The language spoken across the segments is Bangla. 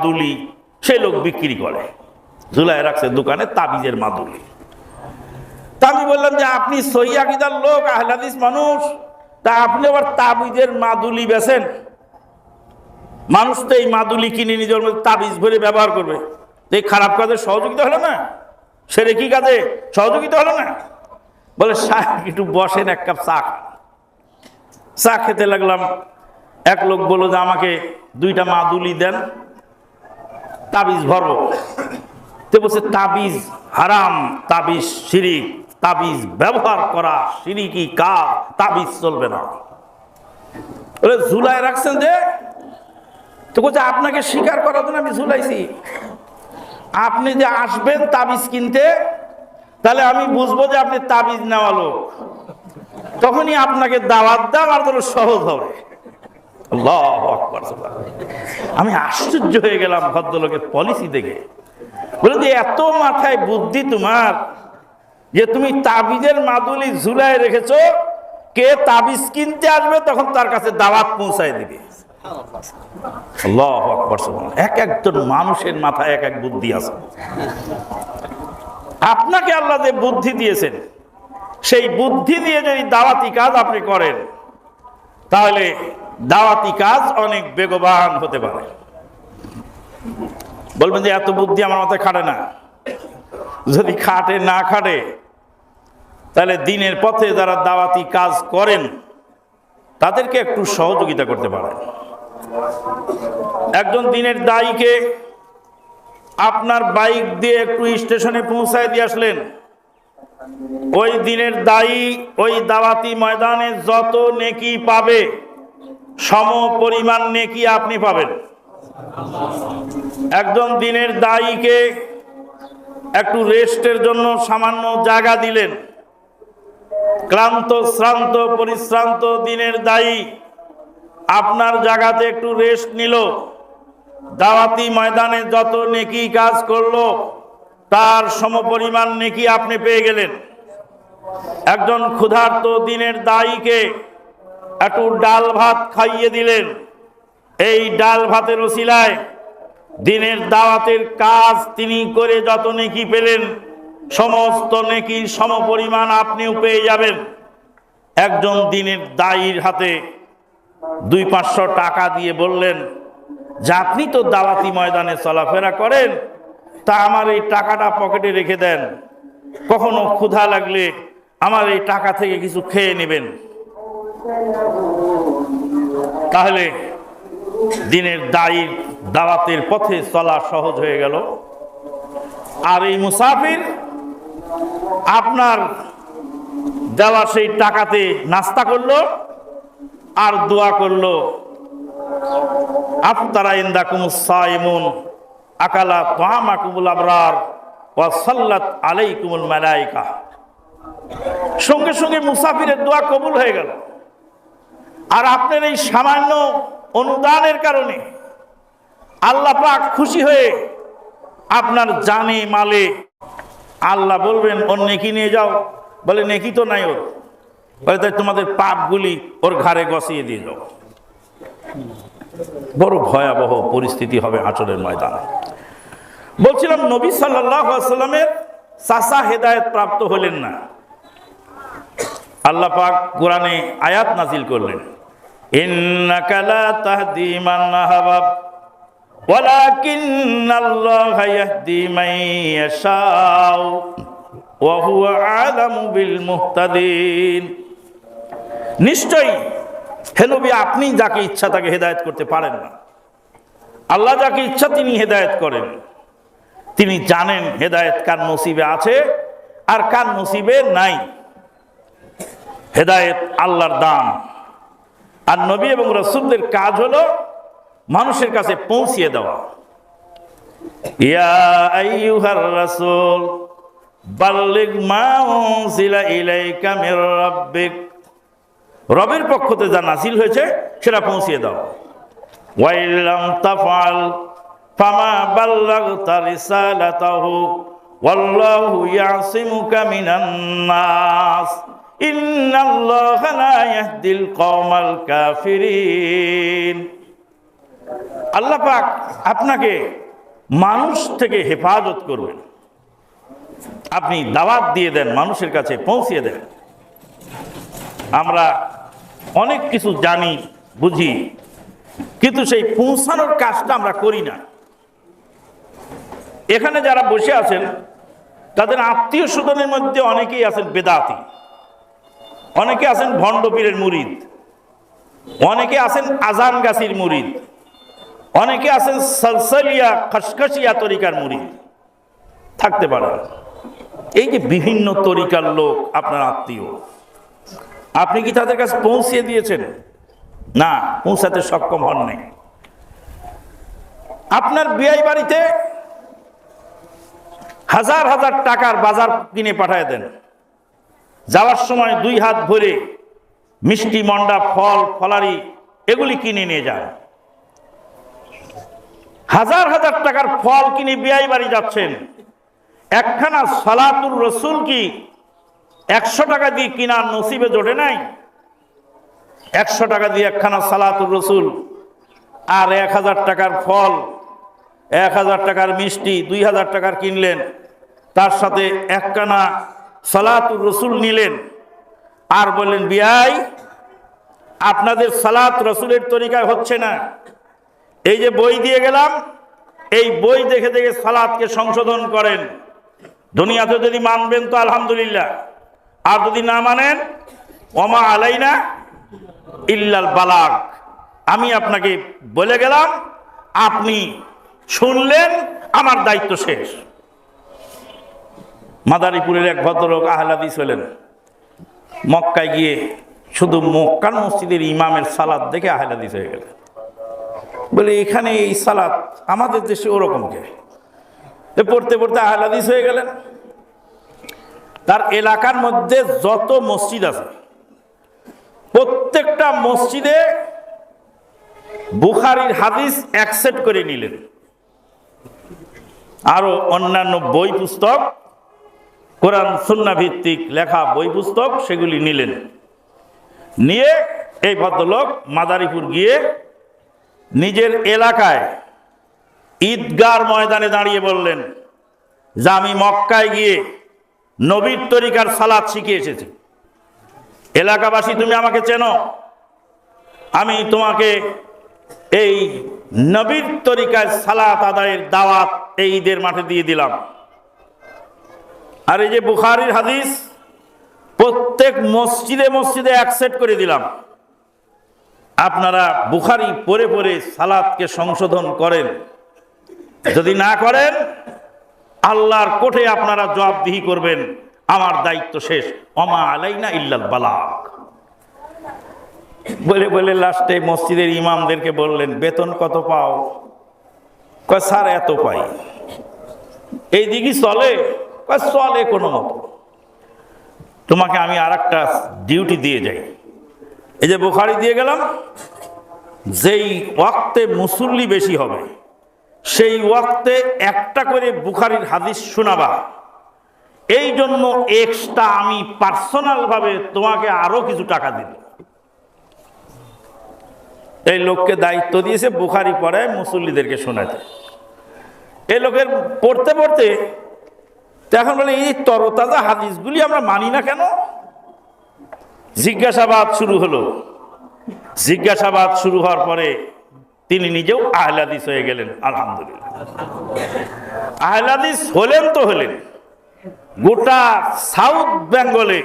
মাদুলি, সে লোক বিক্রি করে। ঝুলাই রাখছে দোকানে তাবিজের মাদুলি। তা আমি বললাম যে, আপনি সৈয়াকিদার লোক, আহলাদিস মানুষ। তা আপনি আবার তাবিজের মাদুলি বেছেন? মানুষ তো এই মাদুলি কিনে নিজের মধ্যে তাবিজ ভরে ব্যবহার করবে। এই খারাপ কাজে সহযোগিতা হলো না? সেরে কি কাজে সহযোগিতা হলো না? বলে, সাহেব, একটু বসেন, এক কাপ চা চা খেতে লাগলাম। এক লোক বলল যে, আমাকে দুইটা মাদুলি দেন। তাবিজ ভরবো। তো বলছে, তাবিজ হারাম, তাবিজ শিরিক, তাবিজ ব্যবহার করা সিরিকি কা তাবিজ চলবে না। ঝুলায় রাখছেন যে? তো বলছে, আপনাকে স্বীকার করার জন্য আমি ঝুলাইছি। আপনি যে আসবেন তাবিজ কিনতে, তাহলে আমি বুঝব যে আপনি তাবিজ নেওয়া লোক। তখনই আপনাকে দাওয়াত দেওয়া আমার জন্য সহজ হবে। আমি আশ্চর্য হয়ে গেলাম ভদ্রলোকের পলিসি দেখে। বলে যে, এত মাথায় বুদ্ধি তোমার যে তুমি তাবিজের মাদুলি ঝুলায় রেখেছো, কে তাবিজ কিনতে আসবে তখন তার কাছে দাওয়াত পৌঁছায় দিবে। এক একজন মানুষের মাথায় এক এক বুদ্ধি আছে। আপনাকে আল্লাহ যে বুদ্ধি দিয়েছেন, সেই বুদ্ধি দিয়ে যদি দাওয়াতি কাজ আপনি করেন, তাহলে দাওয়াতি কাজ অনেক বেগবান হতে পারে। বলবেন যে, এত বুদ্ধি আমার মাথায় খাটে না। যদি খাটে, না খাটে, তাহলে দিনের পথে যারা দাওয়াতি কাজ করেন, তাদেরকে একটু সহযোগিতা করতে পারেন। একজন দিনের দায়ীকে আপনার বাইক দিয়ে একটু স্টেশনে পৌঁছায় দিয়ে আসলেন। ওই দিনের দায়ী, ওই দাওয়াতি ময়দানে যত নেকি পাবে সম পরিমাণ নেকি আপনি পাবেন। একজন দিনের দায়ীকে একটু রেস্টের জন্য সামান্য জায়গা দিলেন। ক্লান্ত, শ্রান্ত, পরিশ্রান্ত দিনের দায়ী আপনার জায়গাতে একটু রেস্ট নিল। দাওয়াতি ময়দানে যত নেকি কাজ করল, তার সমপরিমাণ নেকি আপনি পেয়ে গেলেন। একজন ক্ষুধার্ত দিনের দায়ীকে একটু ডাল ভাত খাইয়ে দিলেন। এই ডাল ভাতের ওসিলায় দিনের দাওয়াতের কাজ তিনি করে যত নেকি পেলেন, সমস্ত নেকির সমপরিমাণ আপনিও পেয়ে যাবেন। একজন দিনের দায়ীর হাতে দুই পাঁচশো টাকা দিয়ে বললেন, যে আপনি তো দাওয়াতি ময়দানে চলাফেরা করেন, তা আমার এই টাকাটা পকেটে রেখে দেন। কখনো ক্ষুধা লাগলে আমার এই টাকা থেকে কিছু খেয়ে নেবেন। তাহলে দিনের দায়ী দাওয়াতের পথে চলা সহজ হয়ে গেল। আর এই মুসাফির আপনার দেওয়া সেই টাকাতে নাস্তা করল আর দোয়া করল, আফতারা ইন্দাকুম সাইমুন আকালা তোহামাকুমুল আবরার ওয়া সাল্লাত আলাইকুমুল মালাইকা। সঙ্গে সঙ্গে মুসাফিরের দোয়া কবুল হয়ে গেল। আর আপনার এই সামান্য অনুদানের কারণে আল্লাহ পাক খুশি হয়ে আপনার জানে মালে। আল্লাহ বলবেন, ওর নেকি নিয়ে যাও। বলে, নেকি তো নাই ওর। বলে, তাই তোমাদের পাপগুলি ওর ঘাড়ে গসিয়ে দিয়ে যাও। বড় ভয়াবহ পরিস্থিতি হবে আচরের ময়দানে। বলছিলাম, নবী সাল্লামের চাষা হেদায়ত প্রাপ্ত হলেন না। আল্লাহ পাক কোরআনে আয়াত নাজিল করলেন। লা তাহদি মান আহবাব ওয়ালাকিন্নাল্লাহা ইয়াহদি মান ইয়াশাউ, ওয়া হুয়া আলামু বিল মুহতাদিন। নিশ্চয়ই হে আপনি যাকে ইচ্ছা তাকে হেদায়ত করতে পারেন না। আল্লাহ যাকে ইচ্ছা তিনি হেদায়ত করেন। তিনি জানেন হেদায়েত কার নসিবে আছে আর কার নসিবে নাই। হেদায়েত আল্লাহর দান। আর নবী এবং রসুলদের কাজ হলো মানুষের কাছে পৌঁছিয়ে দেওয়া। রাসূল, বাল্লিগ মা উনজিলা ইলাইকা রবের পক্ষতে যা নাসিল হয়েছে, সেটা পৌঁছিয়ে দাও। ওয়াইলাম তাফাল ইন্নাল্লাহা লা ইয়াহদিল কওমাল কাফিরিন। আল্লাহ পাক আপনাকে মানুষ থেকে হেফাজত করবেন। আপনি দাওয়াত দিয়ে দেন, মানুষের কাছে পৌঁছিয়ে দেন। আমরা অনেক কিছু জানি, বুঝি, কিন্তু সেই পৌঁছানোর কাজটা আমরা করি না। এখানে যারা বসে আছেন, তাদের আত্মীয় স্বজনের মধ্যে অনেকেই আছেন বেদাতি। অনেকে আছেন ভণ্ডপীরের মুরিদ, অনেকে আছেন আজান গাছির মুরিদ, অনেকে আছেন সলসলিয়া খসখসিয়া তরিকার মুরিদ, থাকতে পারে। এই যে বিভিন্ন তরিকার লোক আপনার আত্মীয়, আপনি কি তাদের কাছে পৌঁছিয়ে দিয়েছেন? না, পৌঁছাতে সক্ষম হন নাই। আপনার বিয়াই বাড়িতে হাজার হাজার টাকার বাজার কিনে পাঠায় দেন। যাওয়ার সময় দুই হাত ভরে মিষ্টি মন্ডা, ফল, ফলারি, এগুলি কিনে নিয়ে যান। হাজার হাজার টাকার ফল কিনে বিয়াই বাড়ি যাচ্ছেন। একখানা সালাতুর রসুল কি একশো টাকা দিয়ে কিনার নসিবে জোটে নাই? একশো টাকা দিয়ে একখানা সালাতুর রসুল আর এক হাজার টাকার ফল, এক হাজার টাকার মিষ্টি, দুই হাজার টাকার কিনলেন। তার সাথে একখানা সালাতুর রসুল নিলেন। আর বললেন বিয়াই আপনাদের সালাত রসুলের তরিকায় হচ্ছে না। এই যে বই দিয়ে গেলাম, এই বই দেখে দেখে সালাদকে সংশোধন করেন। দুনিয়াতে যদি মানবেন তো আলহামদুলিল্লাহ। আর যদি না মানেন, ওমা আলাইনা ইল্লাল বালাক আমি আপনাকে বলে গেলাম, আপনি শুনলেন, আমার দায়িত্ব শেষ। মাদারীপুরের এক ভদ্রলোক আহলাদিস হলেন। মক্কায় গিয়ে শুধু মক্কার মসজিদের ইমামের সালাদ দেখে আহলাদিস হয়ে গেলেন। বলে, এখানে এই সালাদ আমাদের দেশে ওরকম কে? পড়তে পড়তে আহলাদিস হয়ে গেলেন। তার এলাকার মধ্যে যত মসজিদ আছে, প্রত্যেকটা মসজিদে বুখারির হাদিস অ্যাকসেপ্ট করে নিলেন। আরও অন্যান্য বই পুস্তক কোরআন, সুন্না ভিত্তিক লেখা বই পুস্তক সেগুলি নিলেন। নিয়ে এই ভদ্রলোক মাদারীপুর গিয়ে নিজের এলাকায় ঈদগার ময়দানে দাঁড়িয়ে বললেন, যে আমি মক্কায় গিয়ে নবীর তরিকার সালাদ শিখে এসেছি। এলাকাবাসী তুমি আমাকে চেনো। আমি তোমাকে এই নবীর তরিকায় সালাত আদায়ের দাওয়াত এই ঈদের মাঠে দিয়ে দিলাম। আর এই যে বুখারির হাদিস, প্রত্যেক মসজিদে মসজিদে অ্যাকসেপ্ট করে দিলাম। আপনারা বুখারি পরে পরে সালাদকে সংশোধন করেন। যদি না করেন, আল্লাহর কোঠে আপনারা জবাবদিহি করবেন। আমার দায়িত্ব শেষ। অমা আলাইনা ইল্লাল বালাক বলে বলে লাস্টে মসজিদের ইমামদেরকে বললেন, বেতন কত পাও? কয়, স্যার, এত পাই। এই দিকই চলে। চলে কোনো মতো। তোমাকে আমি আর একটা ডিউটি দিয়ে যাই। এই যে বুখারি দিয়ে গেলাম, যেই ওয়াক্তে মুসল্লি বেশি হবে, সেই ওয়াক্তে একটা করে বুখারির হাদিস শোনাবা। এই জন্য এক্সট্রা আমি পার্সোনালভাবে তোমাকে আরও কিছু টাকা দিব। এই লোককে দায়িত্ব দিয়েছে, বুখারি পড়ায় মুসল্লিদেরকে শোনাতে। এই লোকের পড়তে পড়তে তো এখন বলে, এই তরতাজা হাদিসগুলি আমরা মানি না কেন? জিজ্ঞাসাবাদ শুরু হলো। জিজ্ঞাসাবাদ শুরু হওয়ার পরে তিনি নিজেও আহলাদিস হয়ে গেলেন, আলহামদুলিল্লাহ। আহলাদিস হলেন তো হলেন। গোটা সাউথ বেঙ্গলে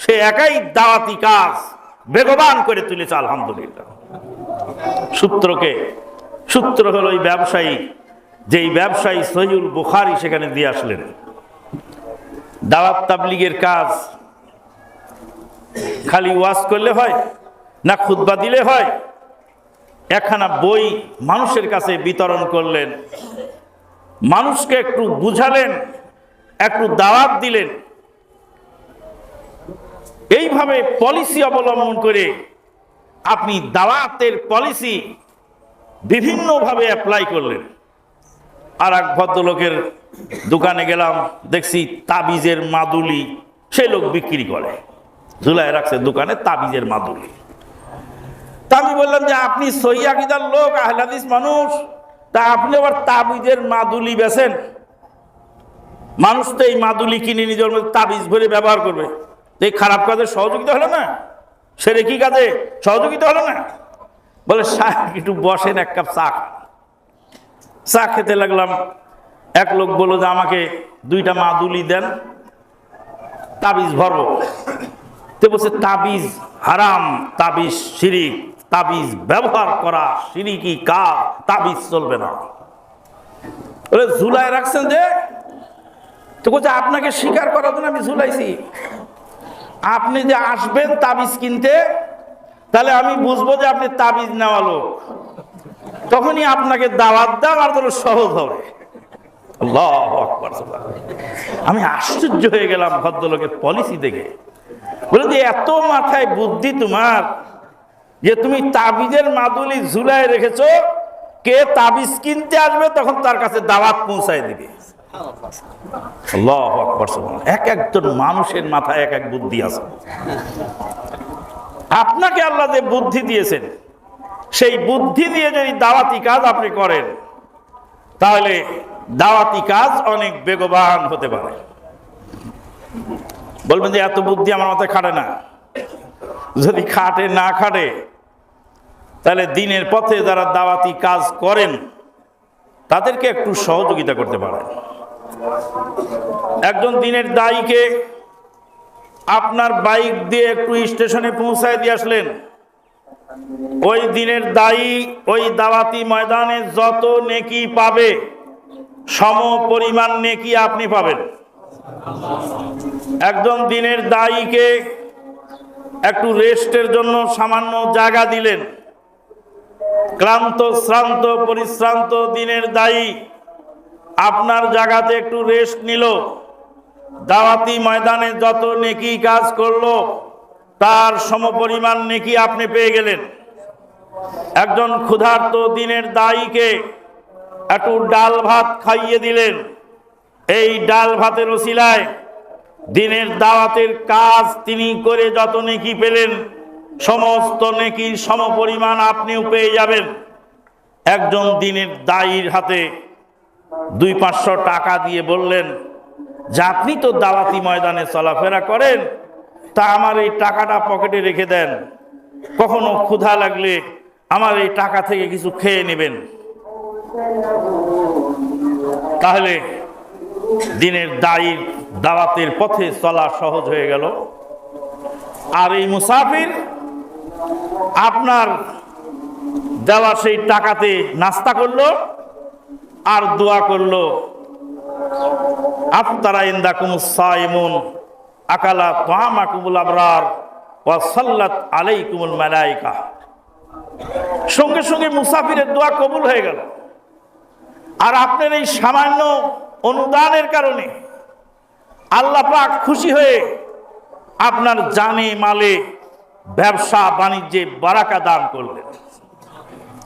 সে একাই দাওয়াতি কাজ বেগবান করে তুলেছে, আলহামদুলিল্লাহ। সূত্রকে, সূত্র হলো ওই ব্যবসায়ী, যেই ব্যবসায়ী সহিউল বুখারি সেখানে দিয়ে আসলেন। দাওয়াত তাবলিগের কাজ খালি ওয়াজ করলে হয় না খুতবা দিলে হয়? একখানা বই মানুষের কাছে বিতরণ করলেন, মানুষকে একটু বুঝালেন, একটু দাওয়াত দিলেন। এইভাবে পলিসি অবলম্বন করে আপনি দাওয়াতের পলিসি বিভিন্নভাবে অ্যাপ্লাই করলেন। আর এক ভদ্রলোকের দোকানে গেলাম, দেখছি তাবিজের মাদুলি সে লোক বিক্রি করে। ঝুলায় রাখছে দোকানে তাবিজের মাদুলি। তা আমি বললাম যে, আপনি সহি আকিদার লোক, আহলাদিস মানুষ। তা আপনি আবার তাবিজের মাদুলি বেছেন? মানুষ তো এই মাদুলি কিনে নিজের মধ্যে তাবিজ ভরে ব্যবহার করবে। এই খারাপ কাজের সহযোগিতা হলো না? সেরে কি কাজে সহযোগিতা হলো না? বলে, সাহেব, একটু বসেন, এক কাপ চা চা খেতে লাগলাম। এক লোক বলল যে, আমাকে দুইটা মাদুলি দেন, তাবিজ ভরবো। তে বলছে, তাবিজ হারাম, তাবিজ শিরিক, তাবিজ ব্যবহার করা সিরিকি কা তাবিজ চলবে না। ঝুলায় রাখছেন যে? তো বলছে, আপনাকে স্বীকার করার জন্য আমি ঝুলাইছি। আপনি যে আসবেন তাবিজ কিনতে, তাহলে আমি বুঝব যে আপনি তাবিজ নেওয়া লোক। তখনই আপনাকে দাওয়াত দেওয়া আর তোর সহজ হবে। আমি আশ্চর্য হয়ে গেলাম ভদ্রলোকের পলিসি দেখে। বলে যে, এত মাথায় বুদ্ধি তোমার যে তুমি তাবিজের মাদুলি ঝুলায় রেখেছো, কে তাবিজ কিনতে আসবে তখন তার কাছে দাওয়াত পৌঁছায় দিবে। এক একজন মানুষের মাথায় এক এক বুদ্ধি আছে। আপনাকে আল্লাহ যে বুদ্ধি দিয়েছেন, সেই বুদ্ধি দিয়ে যদি দাওয়াতি কাজ আপনি করেন, তাহলে দাওয়াতি কাজ অনেক বেগবান হতে পারে। বলবেন যে এত বুদ্ধি আমার মাথায় খাটে না। যদি খাটে, না খাটে, তাহলে দিনের পথে যারা দাওয়াতি কাজ করেন, তাদেরকে একটু সহযোগিতা করতে পারেন। একজন দিনের দায়ীকে আপনার বাইক দিয়ে একটু স্টেশনে পৌঁছায় দিয়ে আসলেন। ওই দিনের দায়ী, ওই দাওয়াতি ময়দানে যত নেকি পাবে সম পরিমাণ নেকি আপনি পাবেন। একজন দিনের দায়ীকে একটু রেস্টের জন্য সামান্য জায়গা দিলেন। ক্লান্ত, শ্রান্ত, পরিশ্রান্ত দিনের দায়ী আপনার জায়গাতে একটু রেস্ট নিল। দাওয়াতি ময়দানে যত নেকি কাজ করল, তার সমপরিমাণ নেকি আপনি পেয়ে গেলেন। একজন ক্ষুধার্ত দিনের দায়ীকে একটু ডাল ভাত খাইয়ে দিলেন। এই ডাল ভাতের ওসিলায় দিনের দাওয়াতের কাজ তিনি করে যত নেকি পেলেন, সমস্ত নেকির সমপরিমাণ আপনিও পেয়ে যাবেন। একজন দিনের দায়ীর হাতে দুই পাঁচশো টাকা দিয়ে বললেন, যে আপনি তো দাওয়াতি ময়দানে চলাফেরা করেন, তা আমার এই টাকাটা পকেটে রেখে দেন। কখনো ক্ষুধা লাগলে আমার এই টাকা থেকে কিছু খেয়ে নেবেন। তাহলে দিনের দায়ী দাওয়াতের পথে চলা সহজ হয়ে গেল। আর এই মুসাফির আপনার দেওয়া সেই টাকাতে নাস্তা করল আর দোয়া করল। আফতারা ইন্দাকুম সাইমুন আকালা তোয়ামাকুমুল আবরার ওয়া সাল্লাত আলাইকুমুল মালাইকা। সঙ্গে সঙ্গে মুসাফিরের দোয়া কবুল হয়ে গেল। আর আপনার এই সামান্য অনুদানের কারণে আল্লাহ পাক খুশি হয়ে আপনার জানে মালে ব্যবসা বাণিজ্যে বারাকা দান করলেন।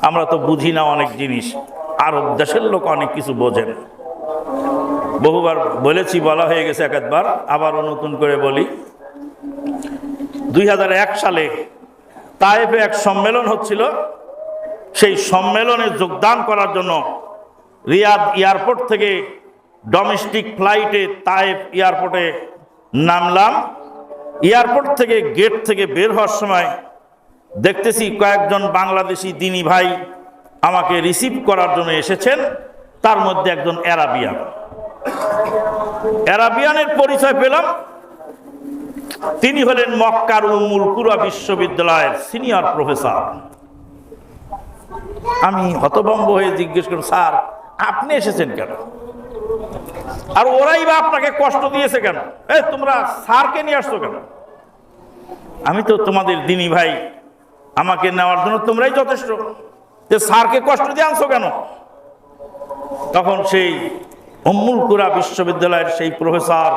আমরা তো বুঝি না অনেক জিনিস আরব দেশের লোক অনেক কিছু বোঝেন। বহুবার বলেছি, বলা হয়ে গেছে এক একবার আবারও নতুন করে বলি। দুই হাজার এক সালে তায়েফে এক সম্মেলন হচ্ছিল। সেই সম্মেলনে যোগদান করার জন্য রিয়াদ এয়ারপোর্ট থেকে ডোমেস্টিক ফ্লাইটে তায়েব এয়ারপোর্টে নামলাম। এয়ারপোর্ট থেকে গেট থেকে বের হওয়ার সময় দেখতেছি কয়েকজন বাংলাদেশি দিনী ভাই আমাকে রিসিভ করার জন্য এসেছেন, তার মধ্যে একজন অ্যারাবিয়ান। অ্যারাবিয়ানের পরিচয় পেলাম। তিনি হলেন মক্কার উমুল কুরা বিশ্ববিদ্যালয়ের সিনিয়র প্রফেসর। আমি হতভম্ব হয়ে জিজ্ঞেস করলাম, স্যার আপনি এসেছেন কেন? আর ওরাই বা আপনাকে কষ্ট দিয়েছে কেন? এ তোমরা স্যারকে নিয়ে আসছো কেন? আমি তো তোমাদের দিনী ভাই, আমাকে নেওয়ার জন্য তোমরাই যথেষ্ট। যে স্যারকে কষ্ট দিয়ে আনছো কেন? তখন সেই অম্মুল বিশ্ববিদ্যালয়ের সেই প্রফেসর